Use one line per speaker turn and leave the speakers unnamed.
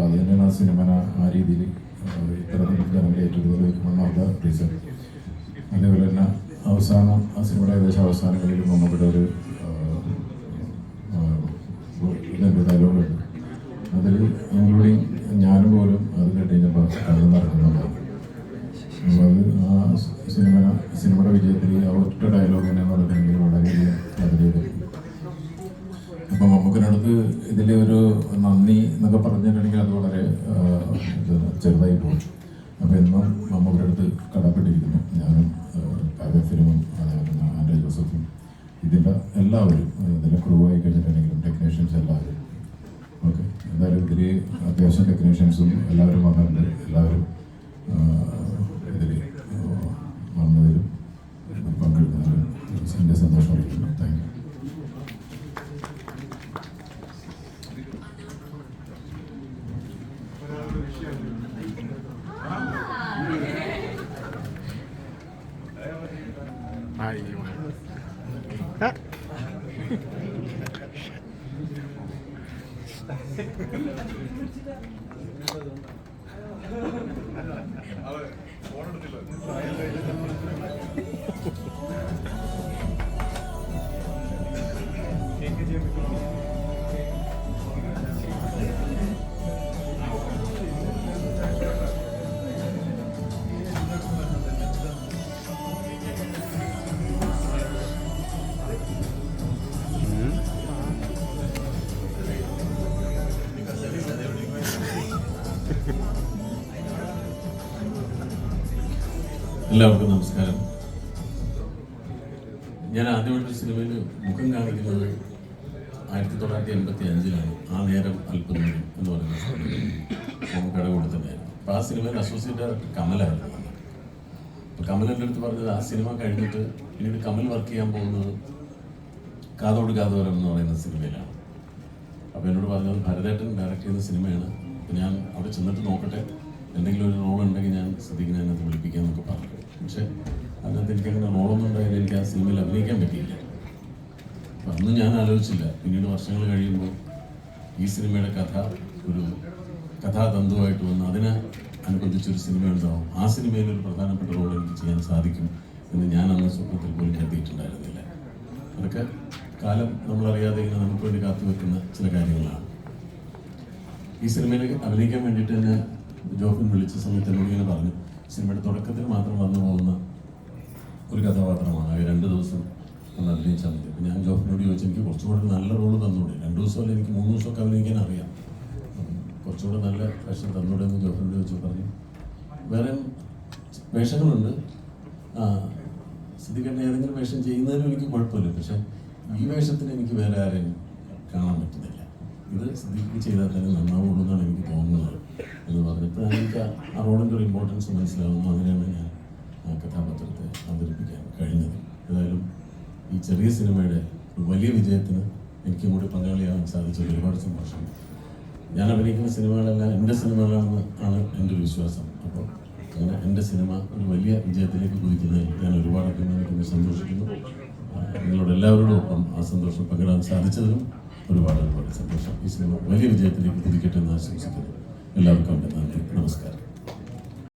അപ്പോൾ അത് തന്നെയാണ് ആ സിനിമ ആ രീതിയിൽ ഇത്തരത്തിൽ ജനങ്ങളെ ഏറ്റെടുത്തത് വൺ ഓഫ് ദ റീസൺ അതേപോലെ തന്നെ അവസാനം ആ സിനിമയുടെ ഏകദേശം അവസാനങ്ങളിൽ മമ്മൂട്ടിയുടെ ഒരു ഇതുണ്ട് ഡയലോഗുണ്ട് അതിൽ ഇൻക്ലൂഡിങ് ഞാനും പോലും അത് കേട്ടുകഴിഞ്ഞപ്പോൾ കഥ നടക്കുന്നുണ്ടാവും അപ്പോൾ അത് ആ സിനിമ സിനിമയുടെ വിജയത്തിൽ ആ ഒറ്റ ഡയലോഗ് തന്നെ വളരെയധികം വളരെയധികം ഇതിലെ ഒരു നന്ദി എന്നൊക്കെ പറഞ്ഞിട്ടുണ്ടെങ്കിൽ അത് വളരെ ചെറുതായി പോകും. അപ്പം എന്നും മമ്മൂക്കിന്റെ അടുത്ത് കടപ്പെട്ടിരിക്കുന്നു. ഞാനും കാവ്യ ഫിലിമും അതേപോലെ ആൻഡ്രേ ജോസഫും ഇതിന്റെ എല്ലാവരും ഇതിന്റെ ക്രൂ ആയി കഴിഞ്ഞിട്ടുണ്ടെങ്കിലും ടെക്നീഷ്യൻസ് എല്ലാവരും. ഓക്കെ. എന്തായാലും ഇതിൽ അത്യാവശ്യം ടെക്നീഷ്യൻസും എല്ലാവരും വന്നിട്ടുണ്ട്. എല്ലാവരും അയ്യോ ഫോണെടുത്തില്ല
എല്ലാവർക്കും നമസ്കാരം. ഞാൻ ആദ്യമായിട്ട് സിനിമയിൽ മുഖം കാണിക്കുന്നത് ആയിരത്തി തൊള്ളായിരത്തി എൺപത്തി അഞ്ചിലാണ് ആ നേരം അല്പം എന്ന് പറയുന്ന നമുക്കട കൊടുത്തിട്ടുണ്ടായിരുന്നു. അപ്പോൾ ആ സിനിമയിൽ അസോസിയേറ്റ് ഡയറക്ടർ കമലായിരുന്നു അപ്പം എന്റെ അടുത്ത് പറഞ്ഞത് ആ സിനിമ കഴിഞ്ഞിട്ട് പിന്നീട് കമൽ വർക്ക് ചെയ്യാൻ പോകുന്നത് കാതോട് കാതോരം എന്ന് പറയുന്ന സിനിമയിലാണ്. അപ്പോൾ എന്നോട് പറഞ്ഞത് ഭരതേട്ടൻ ഡയറക്റ്റ് ചെയ്യുന്ന സിനിമയാണ്. അപ്പോൾ ഞാൻ അവിടെ ചെന്നിട്ട് നോക്കട്ടെ. എന്തെങ്കിലും ഒരു റോൾ ഉണ്ടെങ്കിൽ ഞാൻ ശ്രദ്ധിക്കുന്ന അതിനകത്ത് വിളിപ്പിക്കാമെന്നൊക്കെ പറഞ്ഞു. പക്ഷേ അതിനകത്ത് എനിക്ക് അങ്ങനെ റോളൊന്നും ഉണ്ടായാലും എനിക്ക് ആ സിനിമയിൽ അഭിനയിക്കാൻ പറ്റിയില്ല. അപ്പം അന്ന് ഞാൻ ആലോചിച്ചില്ല. പിന്നീട് വർഷങ്ങൾ കഴിയുമ്പോൾ ഈ സിനിമയുടെ കഥ ഒരു കഥാതന്തുവായിട്ട് വന്ന് അതിനെ അനുബന്ധിച്ചൊരു സിനിമ ഉണ്ടാവും ആ സിനിമയിൽ ഒരു പ്രധാനപ്പെട്ട റോൾ എനിക്ക് ചെയ്യാൻ സാധിക്കും എന്ന് ഞാൻ അന്ന് സ്വപ്നത്തിൽ പോലും കരുതിയിട്ടുണ്ടായിരുന്നില്ല. അതൊക്കെ കാലം നമ്മളറിയാതെ ഇങ്ങനെ നമുക്ക് വേണ്ടി കാത്തു വെക്കുന്ന ചില കാര്യങ്ങളാണ്. ഈ സിനിമയിൽ അഭിനയിക്കാൻ വേണ്ടിയിട്ട് തന്നെ ജോഫിൻ വിളിച്ച സമയത്ത് എന്നോട് ഇങ്ങനെ പറഞ്ഞു സിനിമയുടെ തുടക്കത്തിൽ മാത്രം വന്നു പോകുന്ന ഒരു കഥാപാത്രമാണ്. അത് രണ്ട് ദിവസം ഒന്ന് അഭിനയിച്ചാൽ മതി. ഞാൻ ജോഫിനോട് ചോദിച്ചു എനിക്ക് കുറച്ചുകൂടെ നല്ല റോൾ തന്നൂടെ? രണ്ട് ദിവസമല്ല എനിക്ക് മൂന്ന് ദിവസമൊക്കെ അഭിനയിക്കാൻ അറിയാം. കുറച്ചുകൂടെ നല്ല വേഷം തന്നൂടെ എന്ന് ജോഫിനോട് ചോദിച്ചു. പറഞ്ഞു വേറെ വേഷങ്ങളുണ്ട്. ആ സിദ്ധിക്കേണ്ട ഏതെങ്കിലും വേഷം ചെയ്യുന്നതിനും എനിക്ക് കുഴപ്പമില്ല. പക്ഷെ ഈ വേഷത്തിന് എനിക്ക് വേറെ ആരെയും കാണാൻ പറ്റുന്നില്ല. ഇത് സിദ്ധിക്ക് ചെയ്താൽ തന്നെ നന്നാവുള്ളൂ എന്നാണ് എനിക്ക് തോന്നുന്നത്. എന്ന് പറഞ്ഞപ്പോൾ എനിക്ക് ആ- റോളിന്റെ ഒരു ഇമ്പോർട്ടൻസ് മനസ്സിലാവുന്നു. അങ്ങനെയാണ് ഞാൻ കഥാപാത്രത്തെ അവതരിപ്പിക്കാൻ കഴിഞ്ഞത്. ഏതായാലും ഈ ചെറിയ സിനിമയുടെ വലിയ വിജയത്തിന് എനിക്കും കൂടി പങ്കാളിയാവാൻ സാധിച്ചത് ഒരുപാട് സന്തോഷം. ഞാൻ അഭിനയിക്കുന്ന സിനിമകളെല്ലാം എന്റെ സിനിമകളാണെന്ന് ആണ് എന്റെ ഒരു വിശ്വാസം. അപ്പോൾ അങ്ങനെ എന്റെ സിനിമ ഒരു വലിയ വിജയത്തിലേക്ക് കുതിക്കുന്നതിൽ ഞാൻ ഒരുപാട് അഭിമാനിക്കുന്നു സന്തോഷിക്കുന്നു. നിങ്ങളോട് എല്ലാവരോടും ഒപ്പം ആ സന്തോഷം പങ്കിടാൻ സാധിച്ചതിലും ഒരുപാട് ഒരുപാട് സന്തോഷം. ഈ സിനിമ വലിയ വിജയത്തിലേക്ക് തിരിക്കട്ടെ എന്ന് ആശംസിക്കുന്നു. എല്ലാവർക്കും നന്ദി. നമസ്കാരം.